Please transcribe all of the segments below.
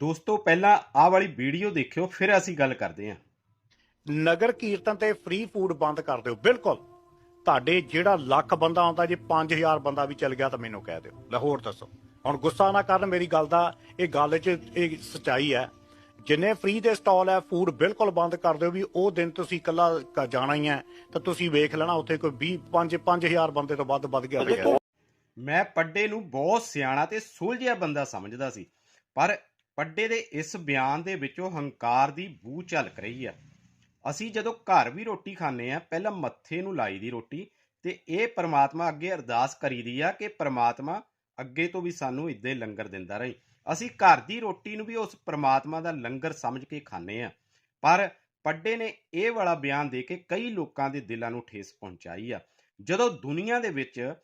ਦੋਸਤੋ ਪਹਿਲਾਂ ਆਹ ਵਾਲੀ ਵੀਡੀਓ ਦੇਖਿਓ ਫਿਰ ਅਸੀਂ ਗੱਲ ਕਰਦੇ ਹਾਂ। ਨਗਰ ਕੀਰਤਨ ਤੇ ਫ੍ਰੀ ਫੂਡ ਬੰਦ ਕਰ ਦਿਓ ਬਿਲਕੁਲ। ਤੁਹਾਡੇ ਜਿਹੜਾ ਲੱਖ ਬੰਦਾ ਆਉਂਦਾ ਜੇ 5000 ਬੰਦਾ ਵੀ ਚੱਲ ਗਿਆ ਤਾਂ ਮੈਨੂੰ ਕਹਿ ਦਿਓ। ਲਾਹੌਰ ਦੱਸੋ। ਹੁਣ ਗੁੱਸਾ ਨਾ ਕਰਨ ਮੇਰੀ ਗੱਲ ਦਾ ਇਹ ਗੱਲ 'ਚ ਇਹ ਸਚਾਈ ਹੈ। ਜਿੰਨੇ ਫ੍ਰੀ ਦੇ ਸਟਾਲ ਹੈ ਫੂਡ ਬਿਲਕੁਲ ਬੰਦ ਕਰ ਦਿਓ ਵੀ ਉਹ ਦਿਨ ਤੁਸੀਂ ਇਕੱਲਾ ਜਾਣਾ ਹੀ ਹੈ ਤਾਂ ਤੁਸੀਂ ਵੇਖ ਲੈਣਾ ਉੱਥੇ ਕੋਈ 20 5 5000 ਬੰਦੇ ਤੋਂ ਵੱਧ ਵੱਧ ਗਿਆ ਹੋਵੇਗਾ ਮੈਂ ਪੱਡੇ ਨੂੰ ਬਹੁਤ ਸਿਆਣਾ ਤੇ ਸੁਲਝਿਆ ਬੰਦਾ ਸਮਝਦਾ ਸੀ ਪਰ ਪੱਡੇ ਦੇ ਇਸ ਬਿਆਨ ਦੇ ਵਿੱਚੋਂ ਹੰਕਾਰ ਦੀ ਬੂ ਝਲਕ ਰਹੀ ਆ। ਅਸੀਂ ਜਦੋਂ ਘਰ ਵੀ ਰੋਟੀ ਖਾਂਦੇ ਆ ਪਹਿਲਾਂ ਮੱਥੇ ਨੂੰ ਲਾਈ ਦੀ ਰੋਟੀ ਤੇ ਇਹ ਪ੍ਰਮਾਤਮਾ ਅੱਗੇ ਅਰਦਾਸ ਕਰੀਦੀ ਆ ਕਿ ਪ੍ਰਮਾਤਮਾ ਅੱਗੇ ਤੋਂ ਵੀ ਸਾਨੂੰ ਇਦਾਂ ਹੀ ਲੰਗਰ ਦਿੰਦਾ ਰਹੇ। ਅਸੀਂ ਘਰ ਦੀ ਰੋਟੀ ਨੂੰ ਵੀ ਉਸ ਪ੍ਰਮਾਤਮਾ ਦਾ ਲੰਗਰ ਸਮਝ ਕੇ ਖਾਂਦੇ ਆ ਪਰ ਪੱਡੇ ਨੇ ਇਹ ਵਾਲਾ ਬਿਆਨ ਦੇ ਕੇ ਕਈ ਲੋਕਾਂ ਦੇ ਦਿਲਾਂ ਨੂੰ ਠੇਸ ਪਹੁੰਚਾਈ ਆ। ਜਦੋਂ ਦੁਨੀਆ ਦੇ ਵਿੱਚ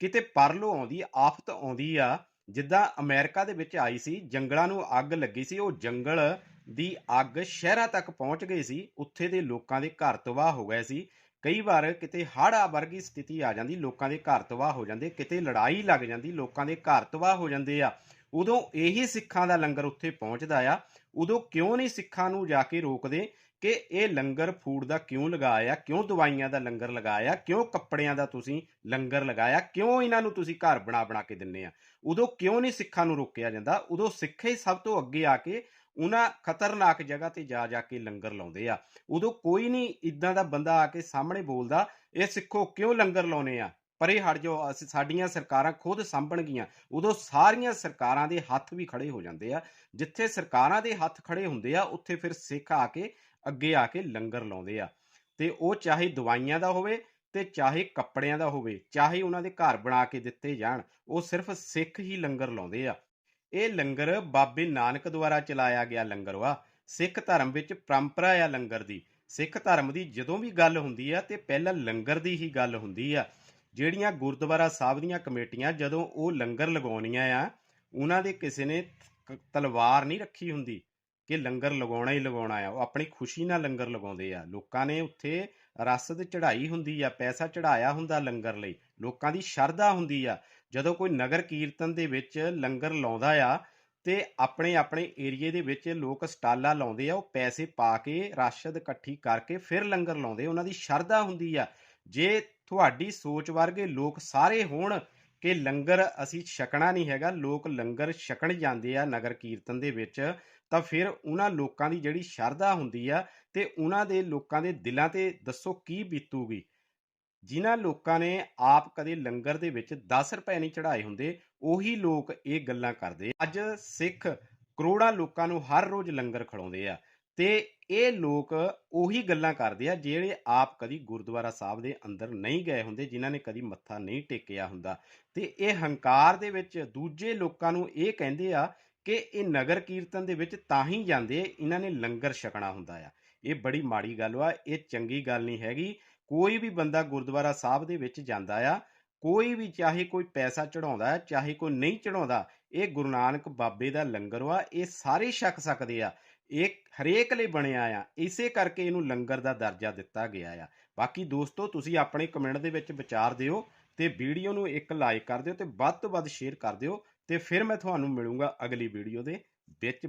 ਕਿਤੇ ਪਰਲੋ ਆਉਂਦੀ, ਆਫਤ ਆਉਂਦੀ ਆ ਜਿੱਦਾਂ ਅਮਰੀਕਾ ਦੇ ਵਿੱਚ ਆਈ ਸੀ, ਜੰਗਲਾਂ ਨੂੰ ਅੱਗ ਲੱਗੀ ਸੀ, ਉਹ ਜੰਗਲ ਦੀ ਅੱਗ ਸ਼ਹਿਰਾਂ ਤੱਕ ਪਹੁੰਚ ਗਈ ਸੀ, ਉੱਥੇ ਦੇ ਲੋਕਾਂ ਦੇ ਘਰ ਤਬਾਹ ਹੋ ਗਏ ਸੀ। ਕਈ ਵਾਰ ਕਿਤੇ ਹੜ੍ਹ ਵਰਗੀ ਸਥਿਤੀ ਆ ਜਾਂਦੀ, ਲੋਕਾਂ ਦੇ ਘਰ ਤਬਾਹ ਹੋ ਜਾਂਦੇ, ਕਿਤੇ ਲੜਾਈ ਲੱਗ ਜਾਂਦੀ, ਲੋਕਾਂ ਦੇ ਘਰ ਤਬਾਹ ਹੋ ਜਾਂਦੇ ਆ। ਉਦੋਂ ਇਹੀ ਸਿੱਖਾਂ ਦਾ ਲੰਗਰ ਉੱਥੇ ਪਹੁੰਚਦਾ ਆ। ਉਦੋਂ ਕਿਉਂ ਨਹੀਂ ਸਿੱਖਾਂ ਨੂੰ ਜਾ ਕੇ ਰੋਕਦੇ ਕਿ ਇਹ ਲੰਗਰ ਫੂਡ ਦਾ ਕਿਉਂ ਲਗਾਇਆ, ਕਿਉਂ ਦਵਾਈਆਂ ਦਾ ਲੰਗਰ ਲਗਾਇਆ, ਕਿਉਂ ਕੱਪੜਿਆਂ ਦਾ ਤੁਸੀਂ ਲੰਗਰ ਲਗਾਇਆ, ਕਿਉਂ ਇਹਨਾਂ ਨੂੰ ਤੁਸੀਂ ਘਰ ਬਣਾ ਬਣਾ ਕੇ ਦਿੰਨੇ ਆ? ਉਦੋਂ ਕਿਉਂ ਨਹੀਂ ਸਿੱਖਾਂ ਨੂੰ ਰੋਕਿਆ ਜਾਂਦਾ? ਉਦੋਂ ਸਿੱਖ ਹੀ ਸਭ ਤੋਂ ਅੱਗੇ ਆ ਕੇ ਉਹਨਾਂ ਖਤਰਨਾਕ ਜਗ੍ਹਾ ਤੇ ਜਾ ਜਾ ਕੇ ਲੰਗਰ ਲਾਉਂਦੇ ਆ। ਉਦੋਂ ਕੋਈ ਨਹੀਂ ਇਦਾਂ ਦਾ ਬੰਦਾ ਆ ਕੇ ਸਾਹਮਣੇ ਬੋਲਦਾ, ਇਹ ਸਿੱਖੋ ਕਿਉਂ ਲੰਗਰ ਲਾਉਨੇ ਆ? ਪਰੇ ਹਟ ਜਾਓ, ਅਸੀਂ ਸਾਡੀਆਂ ਸਰਕਾਰਾਂ ਖੁਦ ਸਾਂਭਣਗੀਆਂ, ਉਦੋਂ ਸਾਰੀਆਂ ਸਰਕਾਰਾਂ ਦੇ ਹੱਥ ਵੀ ਖੜੇ ਹੋ ਜਾਂਦੇ ਆ। ਜਿੱਥੇ ਸਰਕਾਰਾਂ ਦੇ ਹੱਥ ਖੜੇ ਹੁੰਦੇ ਆ, ਉੱਥੇ ਫਿਰ ਸਿੱਖ ਆ ਕੇ, ਅੱਗੇ ਆ ਕੇ ਲੰਗਰ ਲਾਉਂਦੇ ਆ। ਤੇ ਉਹ ਚਾਹੇ ਦਵਾਈਆਂ ਦਾ ਹੋਵੇ ਤੇ ਚਾਹੇ ਕੱਪੜਿਆਂ ਦਾ ਹੋਵੇ, ਚਾਹੇ ਉਹਨਾਂ ਦੇ ਘਰ ਬਣਾ ਕੇ ਦਿੱਤੇ ਜਾਣ, ਉਹ ਸਿਰਫ ਸਿੱਖ ਹੀ ਲੰਗਰ ਲਾਉਂਦੇ ਆ। ਇਹ ਲੰਗਰ ਬਾਬੇ ਨਾਨਕ ਦੁਆਰਾ ਚਲਾਇਆ ਗਿਆ ਲੰਗਰ ਵਾ। ਸਿੱਖ ਧਰਮ ਵਿੱਚ ਪਰੰਪਰਾ ਆ ਲੰਗਰ ਦੀ। ਸਿੱਖ ਧਰਮ ਦੀ ਜਦੋਂ ਵੀ ਗੱਲ ਹੁੰਦੀ ਆ ਤੇ ਪਹਿਲਾਂ ਲੰਗਰ ਦੀ ਹੀ ਗੱਲ ਹੁੰਦੀ ਆ। ਜਿਹੜੀਆਂ ਗੁਰਦੁਆਰਾ ਸਾਹਿਬ ਦੀਆਂ ਕਮੇਟੀਆਂ ਜਦੋਂ ਉਹ ਲੰਗਰ ਲਗਾਉਣੀਆਂ ਆ, ਉਹਨਾਂ ਦੇ ਕਿਸੇ ਨੇ ਤਲਵਾਰ ਨਹੀਂ ਰੱਖੀ ਹੁੰਦੀ ਕਿ ਲੰਗਰ ਲਗਾਉਣਾ ਹੀ ਲਗਾਉਣਾ ਆ। ਉਹ ਆਪਣੀ ਖੁਸ਼ੀ ਨਾਲ ਲੰਗਰ ਲਗਾਉਂਦੇ ਆ। ਲੋਕਾਂ ਨੇ ਉੱਥੇ ਰਸਦ ਚੜਾਈ ਹੁੰਦੀ ਆ, ਪੈਸਾ ਚੜਾਇਆ ਹੁੰਦਾ ਲੰਗਰ ਲਈ। ਲੋਕਾਂ ਦੀ ਸ਼ਰਧਾ ਹੁੰਦੀ ਆ। ਜਦੋਂ ਕੋਈ ਨਗਰ ਕੀਰਤਨ ਦੇ ਵਿੱਚ ਲੰਗਰ ਲਾਉਂਦਾ ਆ ਤੇ ਆਪਣੇ ਆਪਣੇ ਏਰੀਏ ਦੇ ਵਿੱਚ ਲੋਕ ਸਟਾਲਾਂ ਲਾਉਂਦੇ ਆ, ਉਹ ਪੈਸੇ ਪਾ ਕੇ ਰਾਸ਼ਦ ਇਕੱਠੀ ਕਰਕੇ ਫਿਰ ਲੰਗਰ ਲਾਉਂਦੇ ਉਹਨਾਂ ਦੀ ਸ਼ਰਧਾ ਹੁੰਦੀ ਆ। ਜੇ ਤੁਹਾਡੀ ਸੋਚ ਵਰਗੇ ਲੋਕ ਸਾਰੇ ਹੋਣ ਕਿ ਲੰਗਰ ਅਸੀਂ ਛਕਣਾ ਨਹੀਂ ਹੈਗਾ, ਲੋਕ ਲੰਗਰ ਛਕਣ ਜਾਂਦੇ ਆ ਨਗਰ ਕੀਰਤਨ ਦੇ ਵਿੱਚ, ਤਾਂ ਫਿਰ ਉਹਨਾਂ ਲੋਕਾਂ ਦੀ ਜਿਹੜੀ ਸ਼ਰਧਾ ਹੁੰਦੀ ਆ ਤੇ ਉਹਨਾਂ ਦੇ ਲੋਕਾਂ ਦੇ ਦਿਲਾਂ ਤੇ ਦੱਸੋ ਕੀ ਬੀਤੂਗੀ? ਜਿਨ੍ਹਾਂ ਲੋਕਾਂ ਨੇ ਆਪ ਕਦੇ ਲੰਗਰ ਦੇ ਵਿੱਚ 10 ਰੁਪਏ ਨਹੀਂ ਚੜਾਏ ਹੁੰਦੇ, ਉਹੀ ਲੋਕ ਇਹ ਗੱਲਾਂ ਕਰਦੇ। ਅੱਜ ਸਿੱਖ ਕਰੋੜਾਂ ਲੋਕਾਂ ਨੂੰ ਹਰ ਰੋਜ਼ ਲੰਗਰ ਖਿਲਾਉਂਦੇ ਆ ਤੇ ਇਹ ਲੋਕ ਉਹੀ ਗੱਲਾਂ ਕਰਦੇ ਆ ਜਿਹੜੇ ਆਪ ਕਦੀ ਗੁਰਦੁਆਰਾ ਸਾਹਿਬ ਦੇ ਅੰਦਰ ਨਹੀਂ ਗਏ ਹੁੰਦੇ, ਜਿਨ੍ਹਾਂ ਨੇ ਕਦੀ ਮੱਥਾ ਨਹੀਂ ਟੇਕਿਆ ਹੁੰਦਾ। ਤੇ ਇਹ ਹੰਕਾਰ ਦੇ ਵਿੱਚ ਦੂਜੇ ਲੋਕਾਂ ਨੂੰ ਇਹ ਕਹਿੰਦੇ ਆ ਕਿ ਇਹ ਨਗਰ ਕੀਰਤਨ ਦੇ ਵਿੱਚ ਤਾਂ ਹੀ ਜਾਂਦੇ ਇਹਨਾਂ ਨੇ ਲੰਗਰ ਛਕਣਾ ਹੁੰਦਾ ਆ। ਇਹ ਬੜੀ ਮਾੜੀ ਗੱਲ ਵਾ, ਇਹ ਚੰਗੀ ਗੱਲ ਨਹੀਂ ਹੈਗੀ। ਕੋਈ ਵੀ ਬੰਦਾ ਗੁਰਦੁਆਰਾ ਸਾਹਿਬ ਦੇ ਵਿੱਚ ਜਾਂਦਾ ਆ, ਕੋਈ ਵੀ ਚਾਹੇ ਕੋਈ ਪੈਸਾ ਚੜਾਉਂਦਾ ਚਾਹੇ ਕੋਈ ਨਹੀਂ ਚੜਾਉਂਦਾ ਇਹ ਗੁਰੂ ਨਾਨਕ ਬਾਬੇ ਦਾ ਲੰਗਰ ਵਾ, ਇਹ ਸਾਰੇ ਛਕ ਸਕਦੇ ਆ। ਇਹ ਹਰੇਕ ਲਈ ਬਣਿਆ ਆ, ਇਸੇ ਕਰਕੇ ਇਹਨੂੰ ਲੰਗਰ ਦਾ ਦਰਜਾ ਦਿੱਤਾ ਗਿਆ ਆ। ਬਾਕੀ ਦੋਸਤੋ, ਤੁਸੀਂ ਆਪਣੇ ਕਮੈਂਟ ਦੇ ਵਿੱਚ ਵਿਚਾਰ ਦਿਓ ਤੇ ਵੀਡੀਓ ਨੂੰ ਇੱਕ ਲਾਈਕ ਕਰ ਦਿਓ ਤੇ ਵੱਧ ਤੋਂ ਵੱਧ ਸ਼ੇਅਰ ਕਰ ਦਿਓ ਤੇ ਫਿਰ ਮੈਂ ਤੁਹਾਨੂੰ ਮਿਲੂੰਗਾ ਅਗਲੀ ਵੀਡੀਓ ਦੇ ਵਿੱਚ।